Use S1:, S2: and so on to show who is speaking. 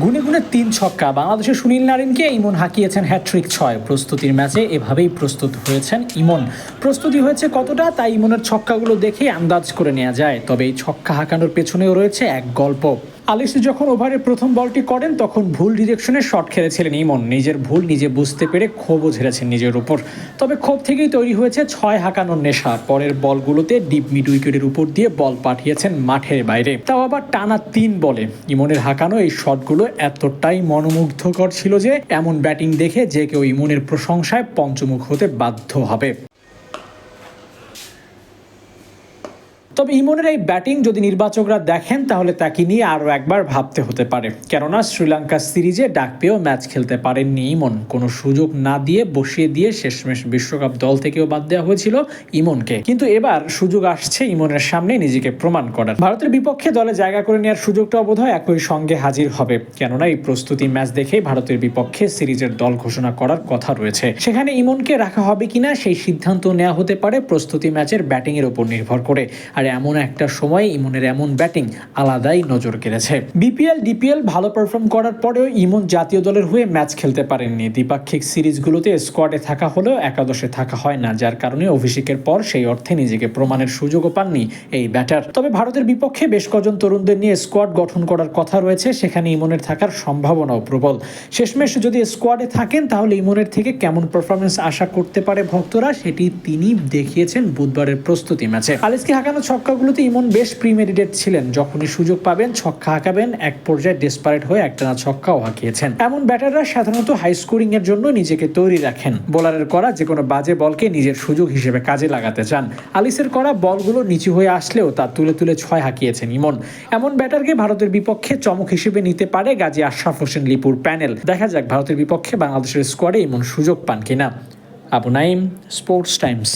S1: গুনে গুনে তিন ছক্কা। বাংলাদেশের সুনীল নারিনকে ইমন হাঁকিয়েছেন হ্যাট্রিক ছয়। প্রস্তুতির ম্যাচে এভাবেই প্রস্তুত হয়েছেন ইমন। প্রস্তুতি হয়েছে কতটা, তাই ইমনের ছক্কাগুলো দেখে আন্দাজ করে নেওয়া যায়। তবে এই ছক্কা হাঁকানোর পেছনেও রয়েছে এক গল্প। আলিস যখন ওভারে প্রথম বলটি করেন, তখন ভুল ডিরেকশনে শট খেলেছিলেন ইমন। নিজের ভুল নিজে বুঝতে পেরে ক্ষোভও ঝেড়েছেন নিজের উপর। তবে ক্ষোভ থেকেই তৈরি হয়েছে ছয় হাঁকানোর নেশা। পরের বলগুলোতে ডিপ মিড উইকেটের উপর দিয়ে বল পাঠিয়েছেন মাঠের বাইরে। তাও আবার টানা তিন বলে। ইমনের হাঁকানো এই শটগুলো এতটাই মনোমুগ্ধকর ছিল যে, এমন ব্যাটিং দেখে যে কেউ ইমনের প্রশংসায় পঞ্চমুখ হতে বাধ্য হবে। তবে ইমনের এই ব্যাটিং যদি নির্বাচকরা দেখেন, তাহলে তাকে নিয়ে আরও একবার ভাবতে হতে পারে। কেননা শ্রীলঙ্কা সিরিজে ডাক পেয়েও ম্যাচ খেলতে পারেননি ইমন। কোনো সুযোগ না দিয়ে, বসিয়ে দিয়ে শেষমেশ বিশ্বকাপ দল থেকেও বাদ দেওয়া হয়েছিল ইমনকে। কিন্তু এবার সুযোগ আসছে ইমনের সামনে নিজেকে প্রমাণ করার। ভারতের বিপক্ষে দলে জায়গা করে নেওয়ার সুযোগটাও বোধহয় একই সঙ্গে হাজির হবে। কেননা এই প্রস্তুতি ম্যাচ দেখে ভারতের বিপক্ষে সিরিজের দল ঘোষণা করার কথা রয়েছে। সেখানে ইমনকে রাখা হবে কিনা, সেই সিদ্ধান্ত নেওয়া হতে পারে প্রস্তুতি ম্যাচের ব্যাটিং এর উপর নির্ভর করে। আর এমন একটা সময় ইমনের এমন ব্যাটিং আলাদাই নজর কেড়েছে। বিপিএল, ডিপিএল ভালো পারফর্ম করার পরেও ইমন জাতীয় দলের হয়ে ম্যাচ খেলতে পারেননি। দ্বিপাক্ষিক সিরিজগুলোতে স্কোয়াডে থাকা হলেও একাদশে থাকা হয় না, যার কারণে অভিষেকের পর সেই অর্থে নিজেকে প্রমাণের সুযোগও পাননি এই ব্যাটার তবে ভারতের বিপক্ষে বেশ কজন তরুণদের নিয়ে স্কোয়াড গঠন করার কথা রয়েছে, সেখানে ইমনের থাকার সম্ভাবনাও প্রবল। শেষমেশ যদি স্কোয়াডে থাকেন, তাহলে ইমনের থেকে কেমন পারফরমেন্স আশা করতে পারে ভক্তরা, সেটি তিনি দেখিয়েছেন বুধবারের প্রস্তুতি ম্যাচে। আলিসকে হাঁকানো ছক্কাগুলোতে ইমন বেশ প্রিমেডিটেড ছিলেন। যখনই সুযোগ পাবেন, ছক্কা হাঁকাবেন এক পর্যায়ে ডেসপারেট হয়ে একটানা ছক্কাও হাঁকিয়েছেন এমন ব্যাটাররা সাধারণত হাই স্কোরিং এর জন্য নিজেকে তৈরি রাখেন। বোলারের করা যে কোনো বাজে বলকে নিজের সুযোগ হিসেবে কাজে লাগাতে চান। আলিসের করা বলগুলো নিচু হয়ে আসলেও তা তুলে তুলে ছয় হাঁকিয়েছেন ইমন। এমন ব্যাটারকে ভারতের বিপক্ষে চমক হিসেবে নিতে পারে গাজী আশরাফ হোসেন লিপুর প্যানেল। দেখা যাক ভারতের বিপক্ষে বাংলাদেশের স্কোয়াডে এমন সুযোগ পান কিনা। Abu Naim sports Times